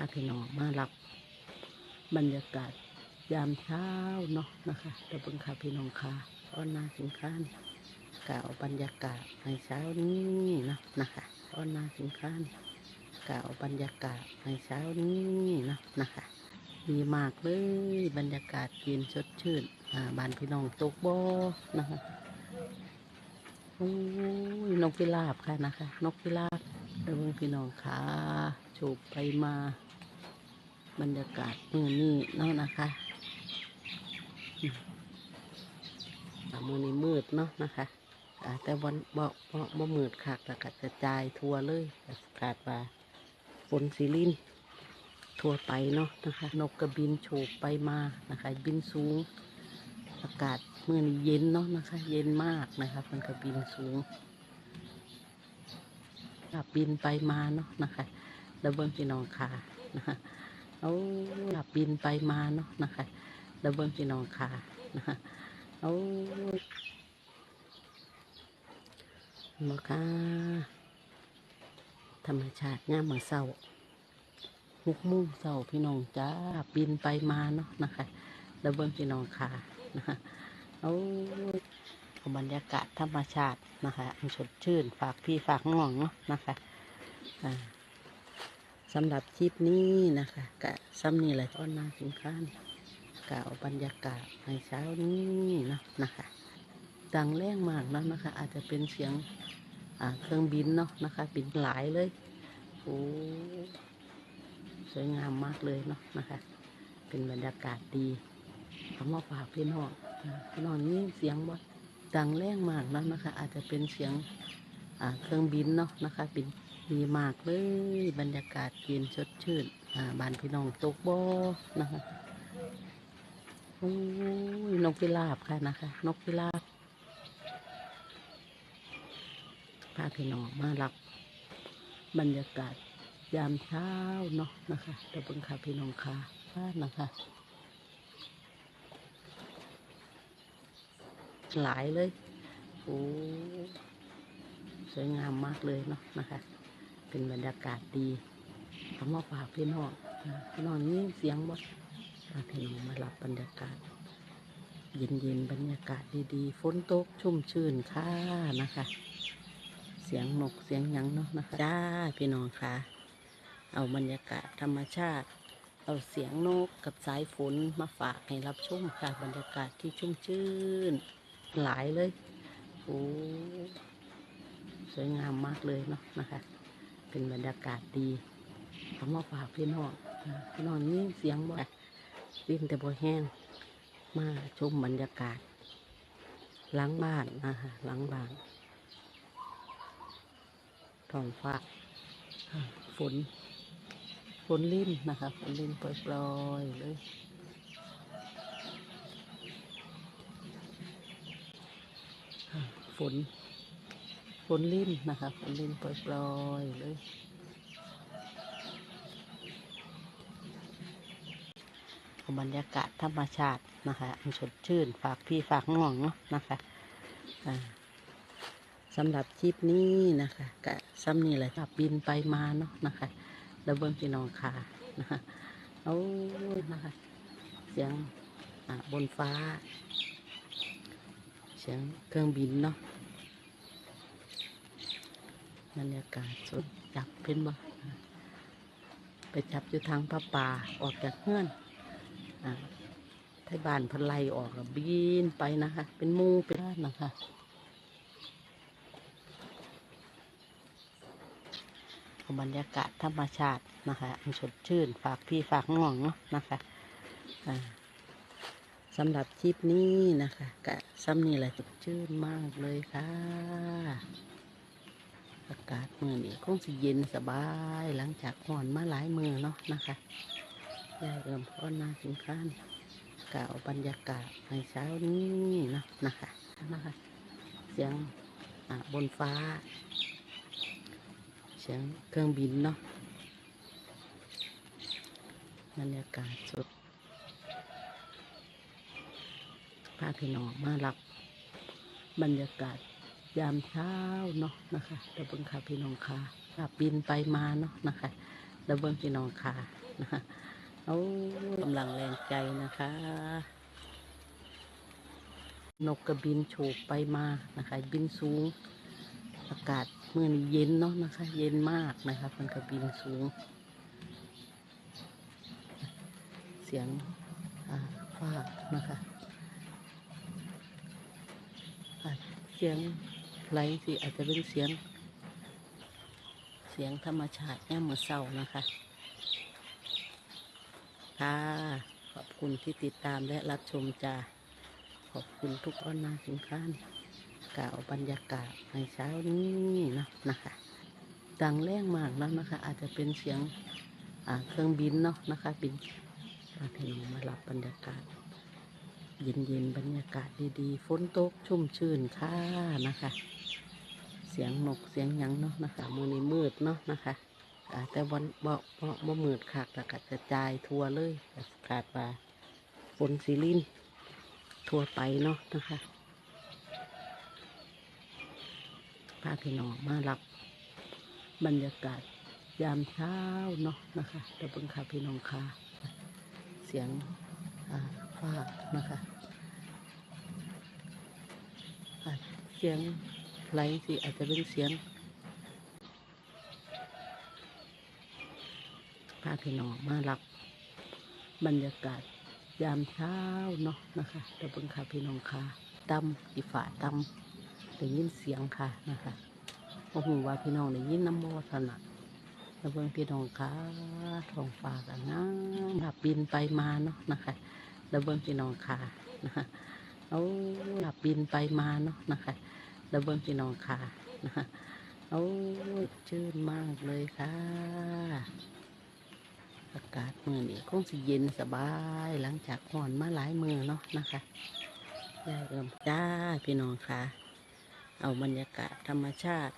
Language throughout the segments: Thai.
าพี่น้องมารับบรรยากาศยามเช้าเนาะนะคะตะบิงค่ะพี่น้องค่ะอ้อนนาสินค้านกล่าวบรรยากาศในเช้านี้เนาะนะคะอ้อนนาสินค้านกล่าวบรรยากาศในเช้านี้เนาะนะคะดีมากเลยบรรยากาศเย็นสดชื่นอ่าบ้านพี่น้องตกบ่อนะคะโอ้ยนกพิราบค่ะนะคะ นกพิราบเดี๋ยวเบิ่งพี่น้องค่ะโฉบไปมา บรรยากาศมือนี้เนาะนะคะอืมอ่ามือนี้มืดเนาะนะคะอ่าแต่วันบ่บ่บ่มืดคักแล้วก็กระจายทั่วเลยกาดว่าฝนสีลินทั่วไปเนาะนะคะ นกกระบินโฉบไปมานะคะ บินสูง อากาศเมือนี้เย็นเนาะนะคะ เย็นมากนะคะมันก็บินสูงบบินไปมาเนาะนะคะแล้วเบิ้งพี่น้องค่ะนะคะ เอาขับบินไปมาเนาะนะคะแล้วเบิ้งพี่น้องค่ะนะคะเอาบอค่ะธรรมชาติง่ามมาเศร้าหุกมุ่งเศร้าพี่น้องจ้าบินไปมาเนาะนะคะแล้วเบิ้งพี่น้องค่ะนะคะเอาเอาบรรยากาศธรรมชาตินะคะอันสดชื่นฝากพี่ฝากน้องเนาะนะคะอ่า สำหรับคลิปนี้นะคะกะซ้ำนี่แหละอ้อนนาสินค้านกะเอาบรรยากาศในเช้านี้นะนะคะ ดังแรงมากแล้วนะคะ อาจจะเป็นเสียงอ่าเครื่องบินเนาะนะคะ บินหลายเลยโอ้สวยงามมากเลยเนาะนะคะ เป็นบรรยากาศดีเอามาฝากพี่น้องพี่น้องนี่เสียงบ่าดังแรงมากแล้วนะคะ อาจจะเป็นเสียงอ่าเครื่องบินเนาะนะคะบิน ดีมากเลย บรรยากาศเย็นสดชื่นบ้านพี่น้องตกบ่อนะคะโอ้ยนกพิราบค่ะนะคะ นกพิราบพาพี่น้องมารับบรรยากาศยามเช้าเนาะนะคะตะบิงค่ะพี่น้องค่ะนะคะหลายเลย โอ้ สวยงามมากเลยเนาะนะคะ เป็นบรรยากาศดีทำมาฝากพี่น้องพี่น้องนี่เสียงบ่พาพี่น้องมารับบรรยากาศ เย็นๆบรรยากาศดีๆฝนตกชุ่มชื่นค่ะนะคะ เสียงนกเสียงยังเนาะนะคะจ้าพี่น้องค่ะ เอาบรรยากาศธรรมชาติ เอาเสียงนกกับสายฝนมาฝากให้รับชมค่ะบรรยากาศที่ชุ่มชื่น หลายเลยโอ้สวยงามมากเลยเนาะนะคะ เป็นบรรยากาศดีทำมาฝากพี่น้องพี่น้องนี่เสียงบ่วิ่งแต่บ่แห้งมาชมบรรยากาศหล้างบ้านนะคะหล้างบ้านท้องฟ้าฝน ฝนลิ่นนะคะฝนลิ่นปล่อยๆเลยฝน ฝนลิ่นนะคะฝนลิ่นปล่อยๆเลยเอาบรรยากาศธรรมชาตินะคะอันสดชื่นฝากพี่ฝากน้องเนาะนะคะสำหรับคลิปนี้นะคะกะซ้ำนี่แหละค่ะบินไปมาเนาะนะคะ แล้วเบิ้งพี่น้องค่ะนะคะเอานะคะเสียงบนฟ้า เสียงเครื่องบินเนาะ บรรยากาศสดจับเป็นบ่อ่าไปจับอยู่ทางพระป่าออกจากเฮือนอ่าไทยบ้านพนไลออกบินไปนะคะ เป็นมูเป็นนะคะบรรยากาศธรรมชาตินะคะอันสดชื่นฝากพี่ฝากน้องเนาะนะคะสำหรับคลิปนี้นะคะกะซ้ำนี่แหละสดชื่นมากเลยค่ะ อากาศเมื่อนี้คงสิเย็นสบายหลังจากห่อนมาหลายมือเนาะนะคะยายเริ่มพ้อนาสินค้านกล่าวบรรยากาศในเช้านี้เนาะนะคะนะคะเสียงบนฟ้า เสียงเครื่องบินเนาะบรรยากาศสดพาพี่น้องมารับบรรยากาศ ยามเช้าเนาะนะคะตะเบิงค่ะพี่น้องค่ะขับบินไปมาเนาะนะคะแล้วเบิ่งพี่น้องค่ะนะคะเอากำลังแรงใจนะคะ นกกระบินโฉบไปมานะคะ บินสูง อากาศเมื่อนี้เย็นเนาะนะคะ เย็นมากนะคะมันก็บินสูง เสียงฟ้านะคะเสียง ไหลสิอาจจะเป็นเสียง เสียงธรรมชาติแง่มือเศร้านะคะค่ะขอบคุณที่ติดตามและรับชมจ้าขอบคุณทุกอ้อนนาสินค้านกล่าวบรรยากาศในเช้านี้นะนะคะดังแรงมากแล้วนะคะ อาจจะเป็นเสียงเครื่องบินเนาะนะคะบินมาพี่น้องมารับบรรยากาศ เย็นๆ บรรยากาศดีๆ ฝนตกชุ่มชื่นค่ะนะคะ เสียงนกเสียงยังเนาะนะคะ มือนี้มืดเนาะนะคะแต่วันบ่บ่บ่มืดขาดแล้วก็จะจายทั่วเลยขาดว่าฝนสีลินทั่วไปเนาะนะคะพาพี่น้องมารับบรรยากาศยามเช้าเนาะนะคะเดี๋ยวเบิ่งค่ะพี่น้องค่ะเสียงอ่า ฟ้านะคะเสียงไหลสิอาจจะเป็นเสียงพาพี่น้องมารับบรรยากาศยามเช้าเนาะนะคะเดี๋ยวเบิ่งค่ะพี่น้องค่ะดำอีฝาดำได้ยินเสียงค่ะนะคะโอ้โหว่าพี่น้องได้ยินน้ำมอสนะแล้วเบิ่งพี่น้องค่ะท้องฟ้ากันนะแบบบินไปมาเนาะนะคะ แล้วเบิ่งพี่น้องค่ะนะคะเอาแบบบินไปมาเนาะนะคะแล้วเบิ้งพี่น้องค่ะนะคะเอาชื่นมากเลยค่ะ อากาศเมื่อนี้คงสิเย็นสบายหลังจากห่อนมาหลายมือเนาะนะคะยายเริ่มจ้าพี่น้องค่ะ เอาบรรยากาศธรรมชาติ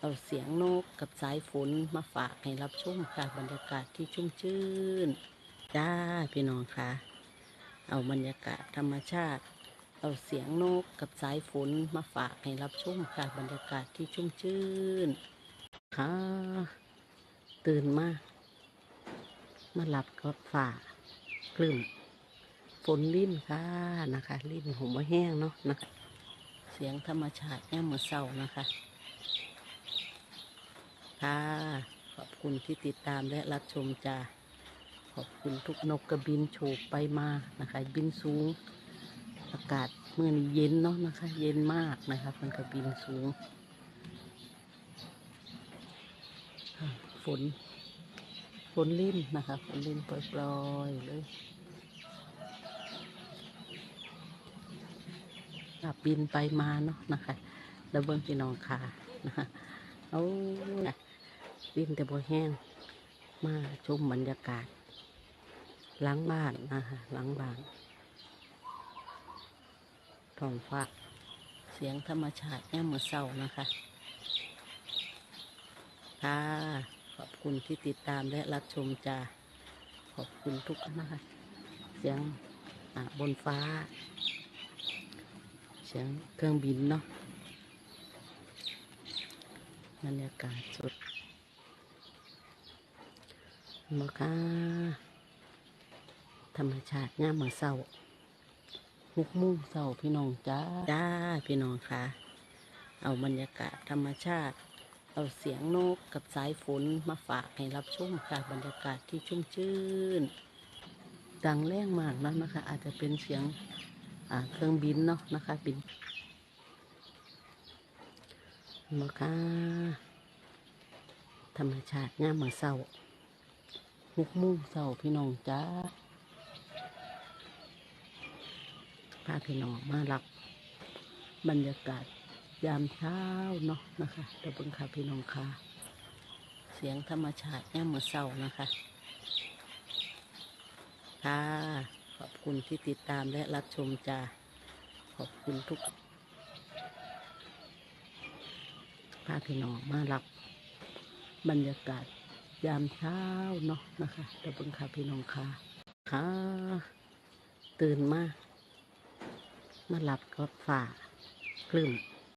เอาเสียงนกกับสายฝนมาฝากให้รับชมค่ะบรรยากาศที่ชุ่มชื่น จ้าพี่น้องค่ะ เอาบรรยากาศธรรมชาติ เอาเสียงนกกับสายฝนมาฝากให้รับชมค่ะบรรยากาศที่ชุ่มชื่นค่ะตื่นมามาหลับก็ฝ่ากลึ่มฝนลิ่นค่ะนะคะลิ่นผมว่าแห้งเนาะนะคะเสียงธรรมชาติแง่มือเศร้านะคะ ค่ะ ขอบคุณที่ติดตามและรับชมจ้า ขอบคุณทุกนกกระบินโฉบไปมานะคะ บินสูง อากาศเมื่อนี้เย็นเนาะนะคะ เย็นมากนะคะมันก็บินสูงฝนฝนลิ่นนะคะฝนลิ่นปล่อยๆเลยบินไปมาเนาะนะคะ แล้วเบิ้งพี่น้องค่ะนะคะเอาบินแต่บ่แห้งมาชมบรรยากาศ ล้างบ้านนะคะล้างบ้านท้องฟ้าเสียงธรรมชาติแง่มือเศร้านะคะ ค่ะ ขอบคุณที่ติดตามและรับชมจ้าขอบคุณทุกท่านะคะเสียงบนฟ้า เสียงเครื่องบินเนาะบรรยากาศสดมาค่ะ ธรรมชาติง่ามมือเศร้าหกมุมเสาพี่น้องจ้าจ้าพี่น้องค่ะ เอาบรรยากาศธรรมชาติ เอาเสียงนกกับสายฝนมาฝากให้รับชมค่ะบรรยากาศที่ชุ่มชื่น ดังแรงมากแล้วนะคะ อาจจะเป็นเสียงอ่าเครื่องบินเนาะนะคะบินมาค่ะธรรมชาติงามมาเศร้าหกมุมเสาพี่น้องจ้า พาพี่น้องมารับบรรยากาศยามเช้าเนาะนะคะเดี๋ยวเบิ่งค่ะพี่น้องค่ะ เสียงธรรมชาติแง่มือเศร้านะคะ ค่ะ ขอบคุณที่ติดตามและรับชมจ้าขอบคุณทุกพาพี่น้องมารับบรรยากาศยามเช้าเนาะนะคะเดี๋ยวเบิ่งค่ะพี่น้องค่ะ ค่ะ ตื่นมา มาหลับก็ฝ่าคลื่น